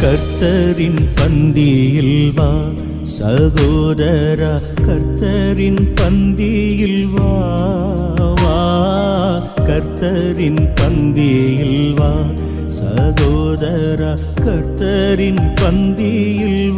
கர்த்தரின் பந்தியில் வா. சகோதரா கர்த்தரின் பந்தியில் வா. வா. கர்த்தரின் பந்தியில் வா. சகோதரா கர்த்தரின் பந்தியில்